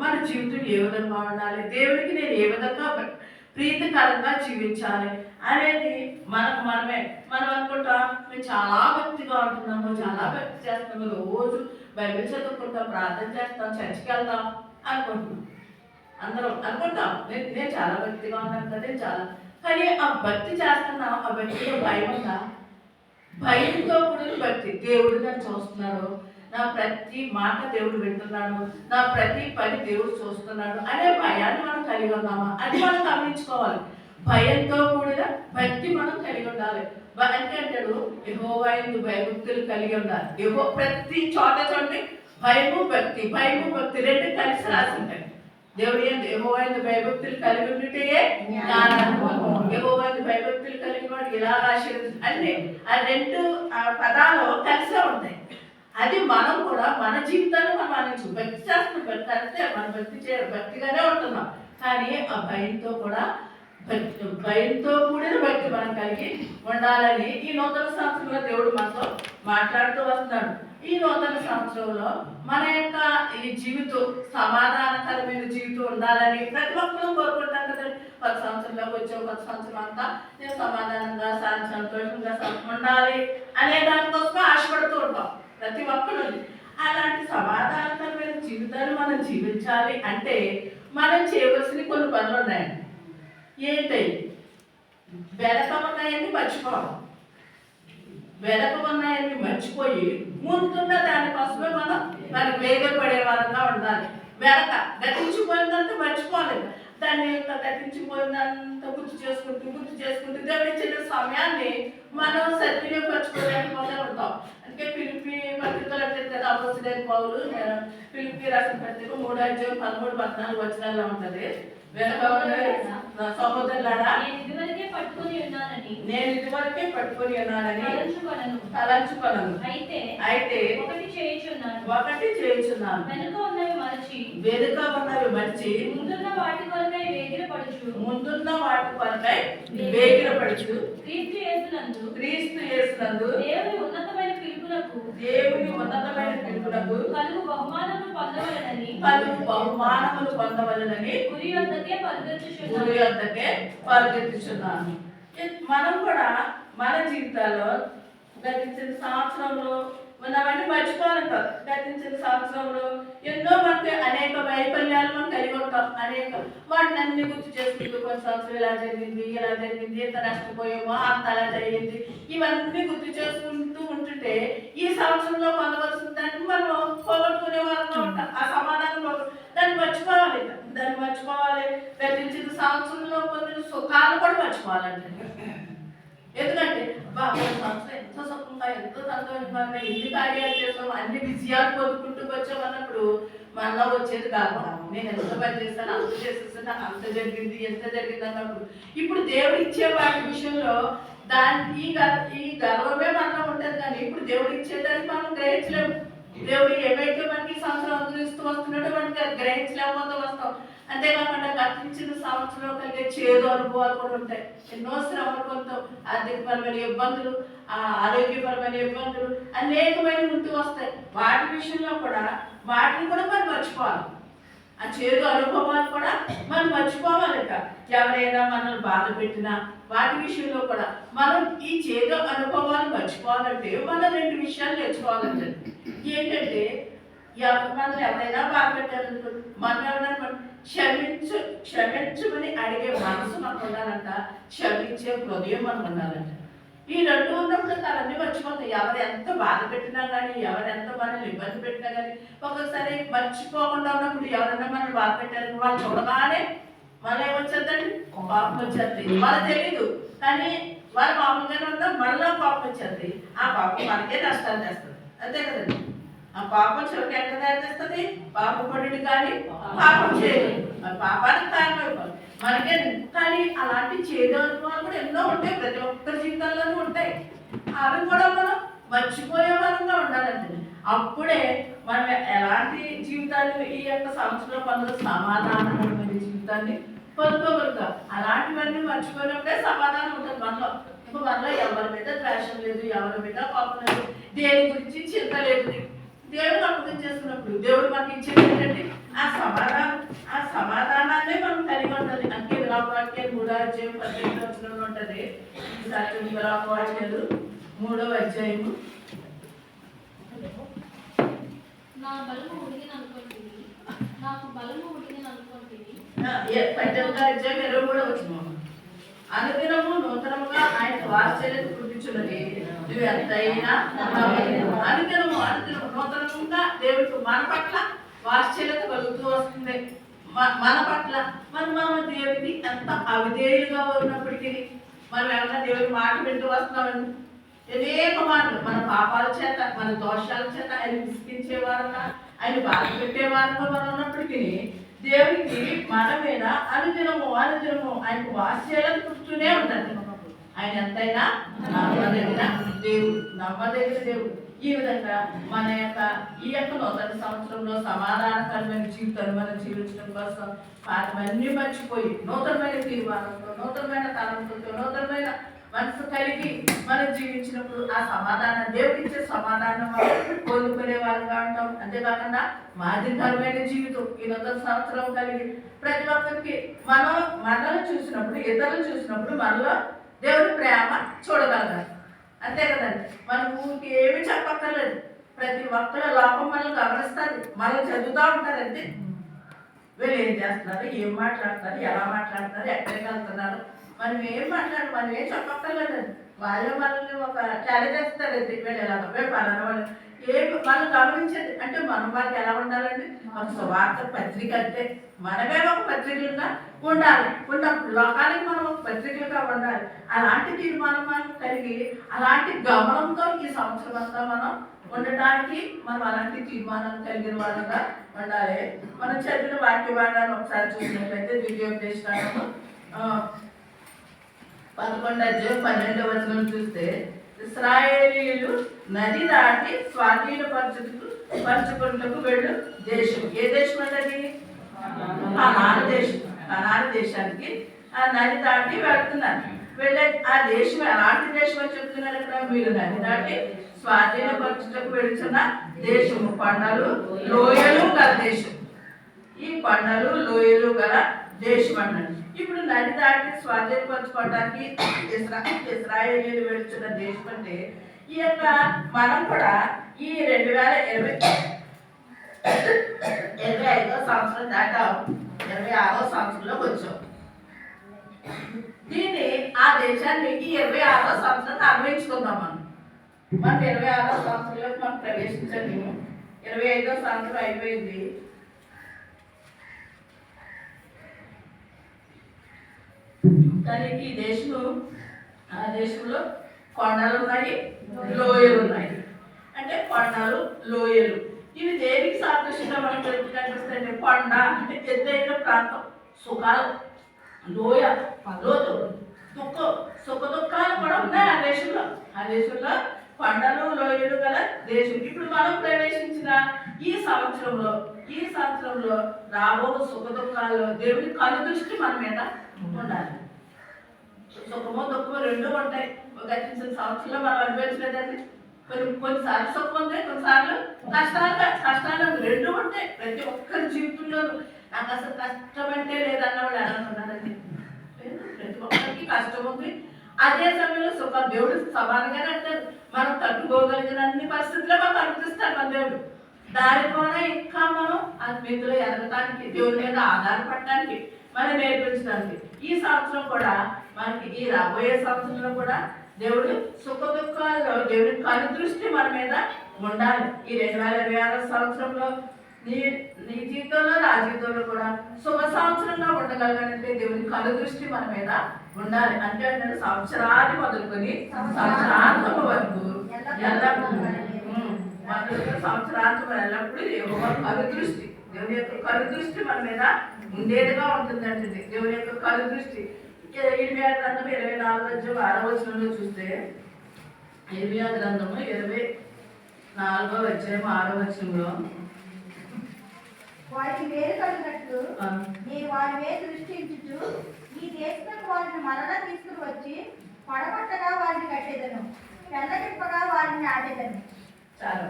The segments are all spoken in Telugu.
మన జీవితం ఏ విధంగా ఉండాలి? దేవుడికి నేను ఏ విధంగా ప్రీతికరంగా జీవించాలి అనేది మనకు మనమే. మనం అనుకుంటాం మేము చాలా భక్తిగా ఉంటున్నాము చాలా భక్తి చేస్తున్నాము రోజు బైబిల్ చదువుకుంటాం ప్రార్థన చేస్తాం చర్చికి వెళ్తాం అనుకుంటున్నాం. అందరం అనుకుంటాం నేను నేను చాలా భక్తిగా ఉన్నాను కదా నేను చాలా. కానీ ఆ భక్తి చేస్తున్నాం ఆ భక్తిలో భయం ఉందా? భయంతో కూడిన భక్తి దేవుడు నన్ను చూస్తున్నాడు. నా ప్రతి మాట దేవుడు వింటున్నాడు నా ప్రతి పని దేవుడు చూస్తున్నాడు అనే భయాన్ని మనం కలిగి ఉన్నామా? అది మనం గమనించుకోవాలి. భయంతో కూడిన భక్తి మనం కలిగి ఉండాలి. బ- అంటాడు యహోవాయిందు భయభక్తులు కలిగి ఉండాలి. యహో ప్రతి చోట చూడండి భయము భక్తి భయము భక్తి రెండు కలిసి రాసి ఉంటాయి దేవుడు ఏంటి యహోవాయిందు భయభక్తులు కలిగి ఉంటే జ్ఞానాన్ని యహోవాయిందు భయభక్తులు కలిగిన వాడు ఇలా ఆశీర్వదించు అన్ని ఆ రెండు ఆ పదాలు కలిసే ఉంటాయి. అది మనం కూడా మన జీవితాన్ని మనం మనం భక్తి శాస్త్రం భక్తి అంటే మనం భక్తి చే భక్తిగానే ఉంటున్నాం. కానీ ఆ భయంతో కూడా భక్తి భయంతో కూడిన భక్తి మనం కలిగి ఉండాలని ఈ నూతన సంవత్సరంలో దేవుడు మనతో మాట్లాడుతూ వస్తున్నాడు. ఈ నూతన సంవత్సరంలో మన యొక్క ఈ జీవితం సమాధానకరమైన జీవితం ఉండాలని ప్రతి ఒక్కరూ కోరుకుంటాం కదండి పది సంవత్సరంలోకి వచ్చే పది సంవత్సరం అంతా నేను సమాధానంగా సంతోషంగా ఉండాలి అనే దానికోసం ఆశపడుతూ ఉంటాం. ప్రతి ఒక్కరు అలాంటి సమాధానకరమైన జీవితాన్ని మనం జీవించాలి అంటే మనం చేయవలసిన కొన్ని పనులు ఉన్నాయండి. ఏంటి? వెనక ఉన్నాయని మర్చిపోవాలి వెనక ఉన్నాయని మర్చిపోయి ముందున్న దానికోసమే మనం దానికి వేగపడే వారంగా ఉండాలి. వెనక గతించిపోయిందంతా మర్చిపోలేదు దాన్ని యొక్క గుర్తు చేసుకుంటూ గుర్తు చేసుకుంటూ దేవుడు సమయాన్ని మనం సద్వినియోగపరచుకోలేకపోతే ఉంటాం. అందుకే పౌలు పిలిపి రాసిన పత్రిక మూడు అధ్యాయం పదమూడు పద్నాలుగు వచనాల్లో ఉంటది. సహోదరులారా నేను ఇదివరకే పట్టుకొని ఉన్నానని. నేను ఇదివరకే పట్టుకొని ఉన్నానని తలంచుకొనను. తలంచుకొనను. అయితే అయితే ఒకటి చేయుచున్నాను. ఒకటి చేయుచున్నాను. వెనుక ఉన్నవి మరచి. వెనుక ఉన్నవి మర్చి. ముందున్న వాటి కొరకై వేగిరపడుచు. ముందున్న వాటి కొరకై క్రీస్తు యేసునందు క్రీస్తు యేసునందు దేవుని దేవుని ఉన్నతమైన పిలుపునకు కలుగు బహుమానము పొందవలనని పలు బహుమానములు పొందవలనని గురి వద్దకే గురి పరిగెత్తుచున్నాను వద్దకే పరిగెత్తుచున్నాను. మనం కూడా మన జీవితాల్లో గతించిన సంవత్సరంలో మనం అవన్నీ మర్చిపోవాలంట గతించిన సంవత్సరంలో ఎన్నో మనకి అనేక వైఫల్యాలు మనం కలిగి ఉంటాం. అనేక వాటిని అన్ని గుర్తు చేసుకుంటూ కొన్ని సంవత్సరం ఇలా జరిగింది ఇలా జరిగింది ఇంత నష్టపోయామో అంత అలా జరిగింది. ఇవన్నీ గుర్తు చేసుకుంటూ ఉంటుంటే ఈ సంవత్సరంలో పొందవలసిన దాన్ని మనం పోగొట్టుకునే వారంగా ఉంటాం. ఆ సమాధానం దాన్ని మర్చిపోవాలి. దాన్ని మర్చిపోవాలి. గతించిన సంవత్సరంలో పొందిన సుఖాలు కూడా మర్చిపోవాలంటే. ఎందుకంటే బాబు సంస్థ ఎంతో సుఖంగా ఎంతో సంతోషంగా ఎన్ని కార్యాలు చేసాం అన్ని విజయాలు పొందుకుంటూ వచ్చాం అన్నప్పుడు మనలో వచ్చేది కాదు. నేను ఎంత పని చేస్తాను అంత చేసేస్తాను నాకు అంత జరిగింది ఎంత జరిగింది అన్నప్పుడు. ఇప్పుడు దేవుడు ఇచ్చే వాటి విషయంలో దాని ఈ ఈ గర్వమే మనలో ఉంటుంది కానీ ఇప్పుడు దేవుడు ఇచ్చేదాన్ని మనం గ్రహించలేము. దేవుడు ఏవైతే మనకి సంవత్సరం అనుగ్రహిస్తూ వస్తున్నాడో మనకి అది గ్రహించలేకపోతే వస్తాం. అంతేకాకుండా గతించిన సంవత్సరంలో కలిగే చేదు అనుభవాలు కూడా ఉంటాయి. ఎన్నో శ్రమలు పొందుతాం ఆర్థికపరమైన ఇబ్బందులు ఆ ఆరోగ్యపరమైన ఇబ్బందులు అనేకమైన ఉంటూ వస్తాయి. వాటి విషయంలో కూడా వాటిని కూడా మనం మర్చిపోవాలి. ఆ చేదు అనుభవాలు కూడా మనం మర్చిపోవాలట. ఎవరైనా మనల్ని బాధ పెట్టినా వాటి విషయంలో కూడా మనం ఈ చేదు అనుభవాలు మర్చిపోవాలంటే మనం రెండు విషయాలు నేర్చుకోవాలంటే. ఏంటంటే మనం ఎవరైనా బాధ మనం ఎవరైనా క్షమించు క్షమించమని అడిగే మనసు మనకు ఉండాలంట క్షమించే హృదయం మనకు ఉండాలంట. ఈ రెండు ఉన్నప్పుడు తనన్నీ మర్చిపోతాయి. ఎవరు ఎంత బాధ పెట్టినా కానీ ఎవరు ఎంత మనల్ని ఇబ్బంది పెట్టినా కానీ ఒక్కొక్కసారి మర్చిపోకుండా ఉన్నప్పుడు ఎవరైనా మనల్ని బాధ పెట్టారు వాళ్ళు చూడగానే మళ్ళీ ఏమొచ్చేద్దండి? కోపం వచ్చేది వాళ్ళకి తెలీదు. కానీ వాళ్ళు మామూలుగానే ఉన్నా మళ్ళీ కోపం వచ్చేది ఆ కోపం మనకే నష్టాలు చేస్తుంది అంతే కదండి. ఆ పాపం చివరికి ఎక్కడ తయారు చేస్తుంది? పాపపడుడు కానీ పాపం చేయదు మరి పాపానికి కారణం అయిపోతుంది మనకే కానీ అలాంటి చేదు అనుభవాలు కూడా ఎన్నో ఉంటాయి. ప్రతి ఒక్కరి జీవితాల్లోనూ ఉంటాయి. అవి కూడా మనం మర్చిపోయే వారంగా ఉండాలండి. అప్పుడే మనం ఎలాంటి జీవితాన్ని ఈ యొక్క సంవత్సరంలో పొందడం సమాధానమైన జీవితాన్ని పొందుకోగలుగుతాం. అలాంటివన్నీ మర్చిపోయినప్పుడే సమాధానం ఉంటుంది మనలో. వల్ల ఎవరి మీద ద్వేషం లేదు ఎవరి మీద కోపం లేదు. దేని గురించి చింత లేదు దేవుడు అర్థం చేసుకున్నప్పుడు దేవుడు మనకి ఇచ్చేది ఏంటంటే ఆ సమాధానం ఆ సమాధానాన్ని మనం కలిగి ఉండాలి. అంటే విరామవాక్యం మూడో అధ్యాయం పద్దెనిమిది వచ్చిన ఉంటుంది. ఈసారి విరామవాక్యాలు మూడో అధ్యాయము. నా బలము ఉడిగిన అనుకోండి నాకు బలము ఉడిగిన అనుకుంటుంది పద్దెనిమిదో అధ్యాయం ఇరవై కూడా వచ్చినాము అనుదినము నూతనముగా ఆయన వాత్సల్యత పుట్టించున్నది నువ్వు ఎంతైనా అనుదినము అనుదినము నూతనముగా దేవుడికి మన పట్ల వాత్సల్యత కలుగుతూ వస్తుంది. మన పట్ల. మరి మనం దేవుడికి ఎంత అవిధేయులుగా ఉన్నప్పటికీ మనం ఏమన్నా దేవుడి మాట వింటూ వస్తున్నామండి? అనేక మాటలు. మన పాపాల చేత మన దోషాల చేత ఆయన విసిగించేవారన్నా ఆయన బాధ పెట్టే మనం ఉన్నప్పటికీ దేవునికి మన మీద అనుదినము అనుదినము ఆయనకు వాస్యాలను పుట్టుతూనే ఉంటుంది ఆయన ఎంతైనా నమ్మదగిన దేవుడు నమ్మదగిన దేవుడు. ఈ విధంగా మన యొక్క ఈ యొక్క నూతన సంవత్సరంలో సమాధానకరమైన జీవితాన్ని మనం జీవించడం కోసం పాతమన్నీ మర్చిపోయి నూతనమైన తీర్మానంతో నూతనమైన తలంపులతో నూతనమైన మనసు కలిగి మనం జీవించినప్పుడు ఆ సమాధానం దేవుడికి ఇచ్చే సమాధానం కోలుకునే వాళ్ళుగా ఉంటాం. అంతేకాకుండా మాదిరికరమైన జీవితం ఈ నూతన సంవత్సరం కలిగి ప్రతి ఒక్కరికి మనం మనల్ని చూసినప్పుడు ఇతరులు చూసినప్పుడు మనలో దేవుడి ప్రేమ చూడగలగాలి. అంతే కదండి. మనం ఊరికి ఏమీ చెప్పక్కర్లేదు. ప్రతి ఒక్కరు లోపం మనల్ని గమనిస్తుంది. మనం చదువుతూ ఉంటారు వీళ్ళు ఏం చేస్తున్నారు? ఏం మాట్లాడుతున్నారు? ఎలా మాట్లాడుతున్నారు? ఎక్కడికి వెళ్తున్నారు? మనం ఏం మాట్లాడు మనం ఏం చెప్పక్కర్లేదండి వాళ్ళు మనల్ని ఒక ఛాలెంజ్ చేస్తారు వీళ్ళు ఎలా పలానా వాళ్ళు. ఏం మనం గమనించండి. అంటే మనం వాళ్ళకి ఎలా ఉండాలండి? మన సువార్త పత్రిక అంటే మనమే ఒక పత్రికలుగా ఉండాలి. ఉన్నప్పుడు లోకానికి మనం ఒక పత్రికలుగా ఉండాలి. అలాంటి తీర్మానం మనం కలిగి అలాంటి గమనంతో ఈ సంవత్సరం అంతా మనం ఉండటానికి మనం అలాంటి తీర్మానం కలిగిన వాళ్ళగా ఉండాలి. మనం చదివిన వాక్య భాగాన్ని ఒకసారి చూసినట్లయితే ద్వితీయోపదేశాలను పదకొండు అధ్యాయం పన్నెండవ వచనం చూస్తే ఇస్రాయేలీలు నది దాటి స్వాధీనపరచుటకు పరచుకుంటకు వెళ్ళు దేశం. ఏ దేశం అంటే కనాన దేశం. కనాన దేశానికి ఆ నది దాటి వెళ్తున్నారు. వెళ్ళే ఆ దేశం ఎలాంటి దేశం అని చెప్తున్నారు ఇక్కడ? మీరు నది దాటి స్వాధీనపరచుటకు వెళుతున్న దేశము. పండలు లోయలు గల దేశం. ఈ పండలు లోయలు గల దేశం అన్నాడు ఇప్పుడు నది దాటి స్వాధీనపరచుకోవడానికి ఇస్రా ఇస్రాయేలీలు వెళుతున్న దేశం అంటే ఈ యొక్క మనం కూడా ఈ రెండు వేల ఇరవై ఇరవై ఐదో సంవత్సరం దాటాం. ఇరవై ఆరో సంవత్సరంలోకి వచ్చాం. దీన్ని ఆ దేశాన్ని ఈ ఇరవై ఆరో సంవత్సరం అనుభవించుకుందాం మనం. మనం ఇరవై ఆరో సంవత్సరంలోకి మనం ప్రవేశించండి ఇరవై ఐదో సంవత్సరం అయిపోయింది. దానికి ఈ దేశంలో. ఆ దేశంలో కొండలు ఉన్నాయి లోయలు ఉన్నాయి. అంటే కొండలు లోయలు. ఇవి దేనికి సాదృశ్యంగా మనం తెలుగు కనిపిస్తాయంటే కొండ అంటే ఎత్తైన ప్రాంతం సుఖాలు లోయ లోతు దుఃఖం సుఖ దుఃఖాలు కూడా ఉన్నాయి ఆ దేశంలో. ఆ దేశంలో కొండలు లోయలు గల దేశం. ఇప్పుడు మనం ప్రవేశించిన ఈ సంవత్సరంలో ఈ సంవత్సరంలో రాబో సుఖ దుఃఖాల్లో దేవుడి కను దృష్టి మన మీద ఉండాలి. సుఖమో దుఃఖము రెండూ ఉంటాయి. గతించిన సంవత్సరంలో మనం అనుభవించలేదండి. కొన్ని కొన్నిసార్లు సుఖం ఉంది కొన్నిసార్లు కష్టాలు కష్టాలు రెండు ఉంటాయి. ప్రతి ఒక్కరి జీవితంలో నాకు అసలు కష్టం అంటే లేదన్న వాళ్ళు ఎలా ఉన్నారండి? ప్రతి ఒక్కరికి కష్టం ఉంది. అదే సమయంలో సుఖ దేవుడు సమానంగానే అంటారు మనం తట్టుకోగలిగిన అన్ని పరిస్థితుల్లో మనకు అనుమతిస్తాడు మన దేవుడు. దాని ద్వారా ఇంకా మనం ఆ ఆత్మీయతలో ఎదగటానికి దేవుడి మీద ఆధారపడటానికి మనం నేర్పించడానికి. ఈ సంవత్సరం కూడా మనకి ఈ రాబోయే సంవత్సరంలో కూడా దేవుడు సుఖ దుఃఖాల్లో దేవుడి కను దృష్టి మన మీద ఉండాలి. ఈ రెండు వేల ఇరవై ఆరో సంవత్సరంలో నీ నీ జీవితంలో నా జీవితంలో కూడా శుభ సంవత్సరంగా ఉండగలగాలంటే దేవుని కను దృష్టి మన మీద ఉండాలి. అంటే నేను సంవత్సరాన్ని మొదలుకొని సంవత్సరాంతం వరకు ఎల్లప్పుడూ ఉమ్, మొదలుకొని సంవత్సరాంతం ఎల్లప్పుడూ యెహోవా కను దృష్టి. దేవుని యొక్క కను దృష్టి మన మీద ఉండేదిగా ఉంటుందంటే దేవుని యొక్క కను దృష్టి. ఇరవై గ్రంథం ఇరవై నాలుగు అధ్యాయం ఆరో వచనంలో చూస్తే ఇరవై గ్రంథము ఇరవై నాలుగో అధ్యాయం ఆరో వచనంలో వారికి వేరు కలిగినట్లు నేను వారి మీద దృష్టించుచు ఈ దేశంలో వారిని మరలా తీసుకుని వచ్చి పడగొట్టగా వారిని కట్టేదను పెళ్ళగింపగా వారిని ఆడేదను. చాలా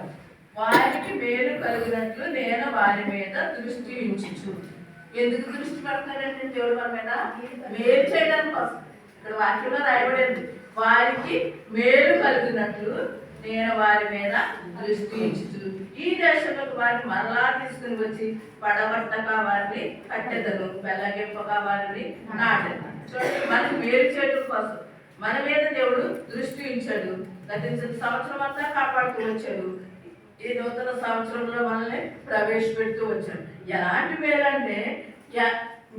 వారికి మేలు కలిగినట్లు నేను వారి మీద దృష్టి ఉంచు ఎందుకు దృష్టి పడుతున్నాడంటే దేవుడు మన మీద? మేలు చేయడానికి కోసం ఇక్కడ వాక్యంలో రాయబడింది. వారికి మేలు కలిగినట్లు నేను వారి మీద దృష్టి ఉంచు ఈ దేశంలోకి వారిని మరలా తీసుకుని వచ్చి పడబట్టక వారిని కట్టెదను బెల్లగింపక వారిని నాటెదను. చూడండి మనకి మేలు చేయడం కోసం మన మీద దేవుడు దృష్టి ఉంచాడు. గతించిన సంవత్సరం అంతా కాపాడుతూ వచ్చాడు. ఈ నూతన సంవత్సరంలో మనల్ని ప్రవేశపెడుతూ వచ్చాం ఎలాంటి మేలు అంటే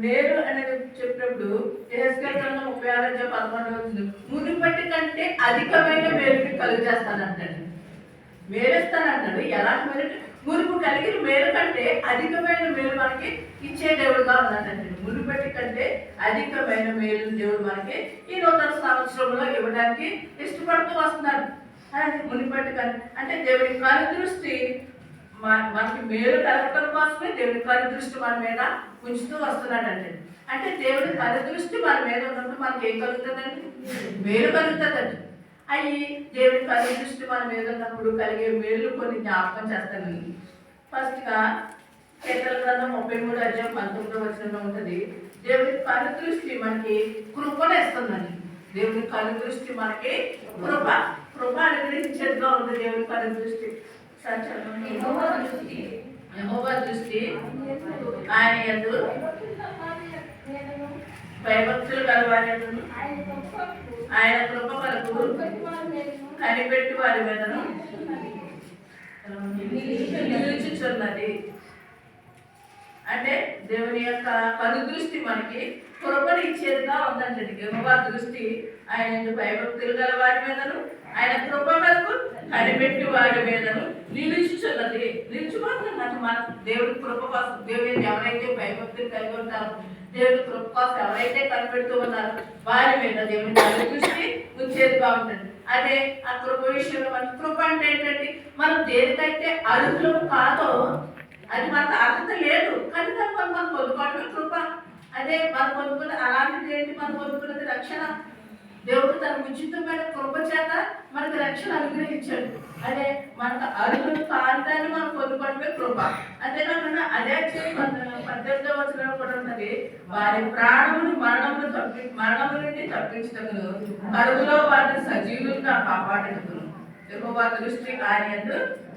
మేలు అనేది చెప్పినప్పుడు ఏసుకెళ్ళి ముప్పై ఆరు నుంచి పదకొండు వచ్చింది. మునిపటి కంటే అధికమైన మేలుకి కలుగజేస్తానంటాడు మేలుస్తానంటాడు. ఎలాంటి మేలు అంటే మునుపు కలిగిన మేలు కంటే అధికమైన మేలు మనకి ఇచ్చే దేవుడుగా ఉన్నాడండి. మునుపటి కంటే అధికమైన మేలు దేవుడు మనకి ఈ నూతన సంవత్సరంలో ఇవ్వడానికి ఇష్టపడుతూ వస్తున్నాడు మునిపటి అంటే దేవుని కను దృష్టి మనకి మేలు కలగటం కోసమే దేవుడి కను దృష్టి మన మీద ఉంచుతూ వస్తున్నాడంటే అంటే దేవుడి కను దృష్టి మన మీద ఉన్నప్పుడు మనకి ఏం కలుగుతుందండి? మేలు కలుగుతుందండి. అవి దేవుడి కను దృష్టి మన మీద ఉన్నప్పుడు కలిగే మేలు కొన్ని జ్ఞాపకం చేస్తాను ఫస్ట్గా కీర్తన గ్రంథం ముప్పై మూడు అధ్యాయం పంతొమ్మిదో వచనంలో ఉంటుంది. దేవుడి కను దృష్టి మనకి కృపణ ఇస్తుందండి. దేవుడి కను దృష్టి మనకి కృప. కృప అనుగ్రహించేదిగా ఉంది దేవుడి కను దృష్టి. సరే చదవండి. యెహోవా దృష్టి. ఆయన యందు భయభక్తులు యందును. ఆయన కృప కొరకు కనిపెట్టి వారి మీదను నిలుచుచున్నది. అంటే దేవుని యొక్క కను దృష్టి మనకి కృపను ఇచ్చేదిగా ఉందండి యెహోవా దృష్టి. ఆయన భయభక్తులు గల వారి మీదను ఆయన కృప మనకు కనిపెట్టి వారి మీదను నిలుచున్నది. నిలుచుకుంటున్నట్టు మన దేవుడి కృప కోసం దేవుని ఎవరైతే భయభక్తులు కలిగి ఉంటారో దేవుడి కృప కోసం ఎవరైతే కనిపెడుతూ ఉన్నారో వారి మీద దేవుని కను దృష్టి ఉంచేదిగా ఉంటుంది. అదే ఆ కృప విషయంలో మన కృప అంటే ఏంటంటే మనం దేనికైతే అర్హులము కాదో అది మనకు అర్హత లేదు. కానీ దాని మనం మనం పొందుకోవడమే కృప. అదే మనం పొందుకున్న అలాంటిది ఏంటి? మనం పొందుకున్నది రక్షణ. దేవుడు తన ఉచితమైన కృప చేత మనకు రక్షణ అనుగ్రహించాడు. అదే మనకు అర్హులు కాంతాన్ని మనం పొందుకోవడమే కృప. అంతేకాకుండా అదే అధ్యాయం పద్దెనిమిదవ వచనంలో కూడా ఉన్నది. వారి ప్రాణమును మరణమును తప్పి మరణము నుండి తప్పించటకును కరువులో వారిని సజీవులుగా కాపాడటకును యెహోవా దృష్టి ఆయన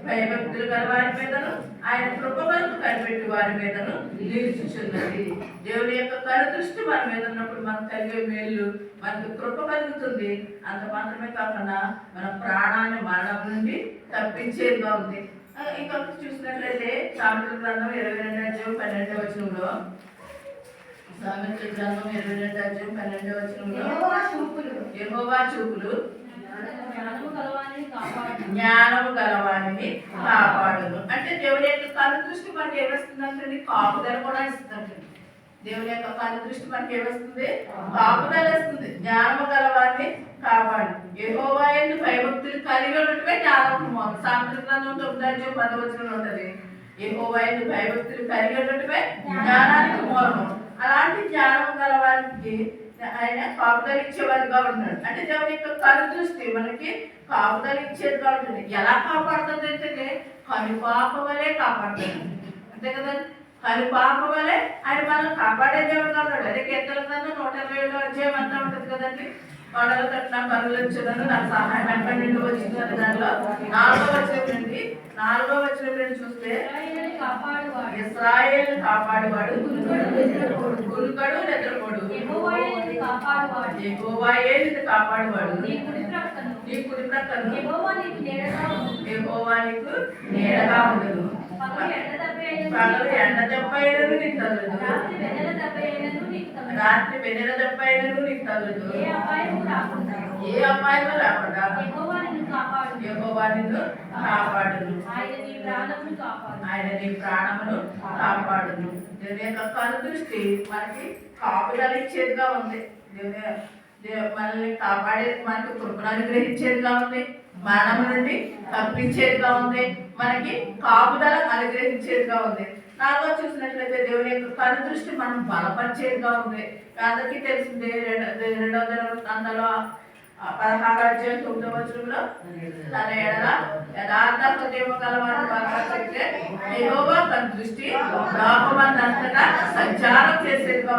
భయభక్తులు గల వారి మీదను ఆయన కృప వరకు కనిపెట్టి వారి మీదను నిలుచుచున్నది దేవుని యొక్క కను దృష్టి మన మీద ఉన్నప్పుడు మనకు కలిగే మేలు మనకు కృప కలుగుతుంది. అంత మాత్రమే కాకుండా మన ప్రాణాన్ని మరణం నుండి తప్పించేదిగా ఉంది. ఆ, ఇంకా చూసినట్లయితే సామెతల గ్రంథం ఇరవై రెండు అధ్యాయం పన్నెండవ వచనంలో. సామెతల గ్రంథం ఇరవై రెండు అధ్యాయం పన్నెండవ వచనంలో. యెహోవా చూపులు. జ్ఞానము గలవారిని గలవాడిని కాపాడును. అంటే దేవుని యొక్క కను దృష్టి మనకి ఏమేస్తుందంటే కాపుదల కూడా ఇస్తుందండి దేవుని యొక్క కను దృష్టి మనకి ఏమేస్తుంది? కాపుదల ఇస్తుంది జ్ఞానము గలవాడిని కాపాడు. యెహోవా ఎందు భయభక్తులు కలిగి ఉండటమే జ్ఞానము సాంప్రదాయం తొమ్మిది పదవచనం ఉంటది యెహోవా ఎందు భయభక్తులు కలిగి ఉండటమే జ్ఞానానికి మూలము. అలాంటి జ్ఞానం గలవారికి ఆయన కాపుదల ఇచ్చేవారుగా ఉన్నాడు అంటే దేవుని యొక్క కను చూస్తే మనకి కాపుదల ఇచ్చేదిగా ఉంటుంది. ఎలా కాపాడుతుంది అంటే కనుపాప వలె కాపాడుతుంది. అంతే కదా? కనుపాప వలె ఆయన మనం కాపాడే దేవుడుగా ఉన్నాడు. అదే కీర్తన నూట ఇరవై ఏడు అధ్యాయం అంతా ఉంటుంది కదండి? కొండల తట్టిన కనులు వచ్చినాను నాకు సహాయం ఎక్కడి నుండి వచ్చింది అని దానిలో నాలుగో వచ్చిన నుండి నాలుగో వచ్చిన నుండి చూస్తే? ఇస్రాయేల్ కాపాడువాడు గురుకడు నిద్రపోడు. యెహోవాయే కాపాడువాడు యెహోవాయే నిన్ను కాపాడువాడు? నీ కుడి ప్రక్కను. నీ కుడి ప్రక్కను యెహోవా నీకు నీడగా ఉండదు పగలు ఎండ దెబ్బ అయినను నీకు తగలదు రాత్రి వెన్నెల దెబ్బ అయినను నీకు తగలదు. ఏ అపాయము రాకుండా. ఏ అపాయము రాకుండా. యెహోవా నిన్ను కాపాడును. ఆయన నీ ప్రాణమును కాపాడు. ఆయన నీ ప్రాణమును కాపాడును. దేవుని యొక్క మనకి కాపుదల ఇచ్చేదిగా ఉంది. దేవుని దేవ్- మనల్ని కాపాడేది మనకు కృపను అనుగ్రహించేదిగా ఉంది. మరణం నుండి తప్పించేదిగా ఉంది. మనకి కాపుదల అనుగ్రహించేదిగా ఉంది. నాలుగో చూసినట్లయితే దేవుని యొక్క కను దృష్టి మనం బలపరిచేదిగా ఉంది. అందరికీ తెలిసిందే రెండు రెండవ దిన పదహారు అధ్యాయం తొమ్మిదవ వచనంలో తన ఎడల యథార్థ హృదయము గలవాడు బలపరిచే దృష్టి లోకమందంతటా సంచారం చేసేదిగా